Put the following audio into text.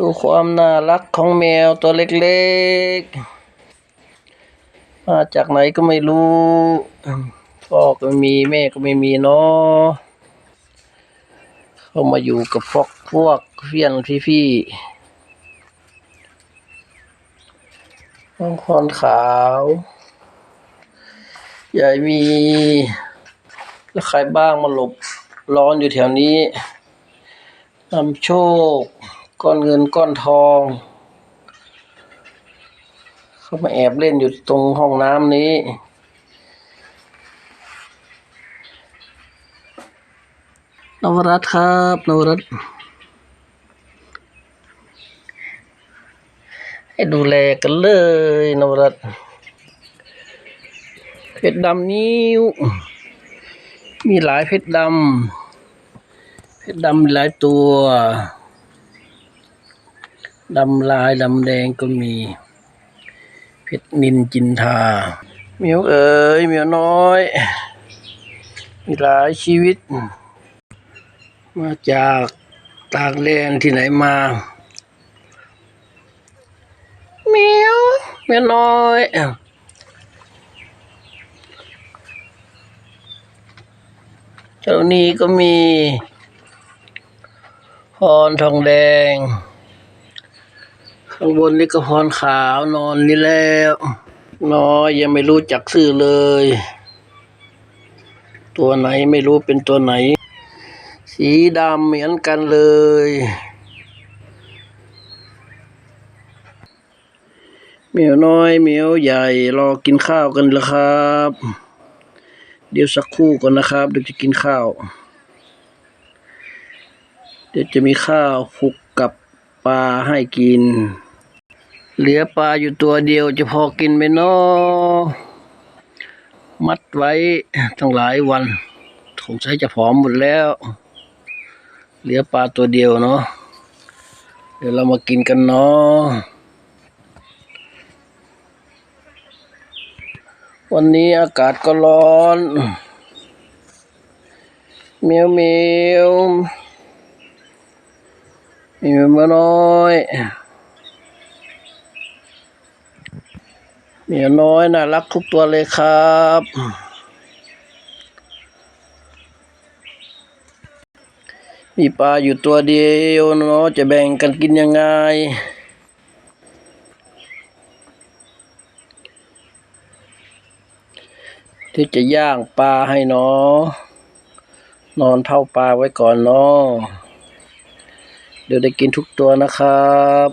ดูความน่ารักของแมวตัวเล็กๆ มาจากไหนก็ไม่รู้พ่อก็ไม่มีแม่ก็ไม่มีเนาะเข้ามาอยู่กับพวกพวกเพื่อนพี่ๆน้องคอนขาวใหญ่มี แล้วใครบ้างมาหลบร้อนอยู่แถวนี้นำโชค ก้อนเงินก้อนทอง เขามาแอบเล่นอยู่ตรงห้องน้ำนี้ นวรัตครับ นวรัตให้ดูแลกันเลย นวรัตเพชรดำนิ้ว มีหลายเพชรดำ เพชรดำหลายตัว ดำลายดำแดงก็มี เพชรนินจินทาเมียวเอ๋ยเมียวน้อย มีหลายชีวิต มาจากต่างแดนที่ไหนมาเมียวเมียวน้อยเจ้านี้ก็มีพรทองแดง ข้างบนนี่ก็พรขาวนอนนี่แล้วน้อยยังไม่รู้จักชื่อเลย ตัวไหนไม่รู้เป็นตัวไหน สีดำเหมือนกันเลย เหมียวน้อยเหมียวใหญ่รอกินข้าวกันแล้วครับ เดี๋ยวสักครู่ก่อนนะครับเดี๋ยวจะกินข้าว เดี๋ยวจะมีข้าวคลุกกับปลาให้กิน เหลือปลาอยู่ตัวเดียวจะพอกินไหมเนาะมัดไว้ตั้งหลายวันสงสัยจะผอมหมดแล้ว เหลือปลาตัวเดียวเนาะเดี๋ยวเรามากินกันเนาะวันนี้อากาศก็ร้อนเมียวเมียวเมียวมาน้อย เมียวน้อยน่ารักทุกตัวเลยครับ มีปลาอยู่ตัวเดียวเนาะจะแบ่งกันกินยังไง ที่จะย่างปลาให้เนาะนอนเท่าปลาไว้ก่อนเนาะเดี๋ยวได้กินทุกตัวนะครับ